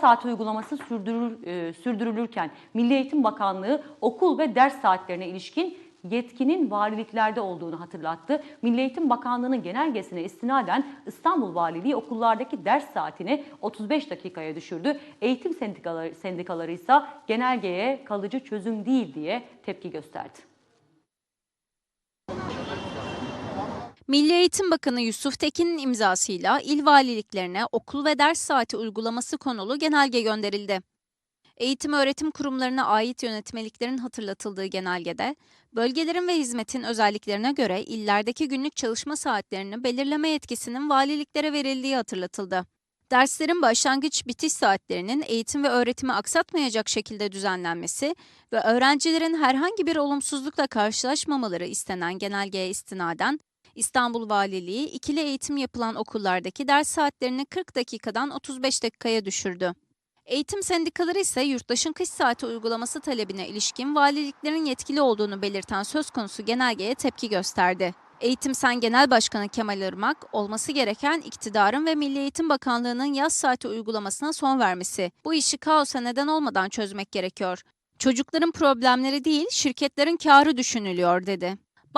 saati uygulaması sürdürür, e, sürdürülürken Milli Eğitim Bakanlığı okul ve ders saatlerine ilişkin yetkinin valiliklerde olduğunu hatırlattı. Milli Eğitim Bakanlığı'nın genelgesine istinaden İstanbul Valiliği okullardaki ders saatini 35 dakikaya düşürdü. Eğitim sendikaları, sendikaları ise genelgeye kalıcı çözüm değil diye tepki gösterdi. Milli Eğitim Bakanı Yusuf Tekin'in imzasıyla il valiliklerine okul ve ders saati uygulaması konulu genelge gönderildi. Eğitim öğretim kurumlarına ait yönetmeliklerin hatırlatıldığı genelgede, bölgelerin ve hizmetin özelliklerine göre illerdeki günlük çalışma saatlerini belirleme yetkisinin valiliklere verildiği hatırlatıldı. Derslerin başlangıç bitiş saatlerinin eğitim ve öğretimi aksatmayacak şekilde düzenlenmesi ve öğrencilerin herhangi bir olumsuzlukla karşılaşmamaları istenen genelgeye istinaden İstanbul Valiliği ikili eğitim yapılan okullardaki ders saatlerini 40 dakikadan 35 dakikaya düşürdü. Eğitim sendikaları ise yurttaşın kış saati uygulaması talebine ilişkin valiliklerin yetkili olduğunu belirten söz konusu genelgeye tepki gösterdi. Eğitim Sen Genel Başkanı Kemal Irmak, olması gereken iktidarın ve Milli Eğitim Bakanlığı'nın yaz saati uygulamasına son vermesi. Bu işi kaosa neden olmadan çözmek gerekiyor. Çocukların problemleri değil, şirketlerin karı düşünülüyor dedi.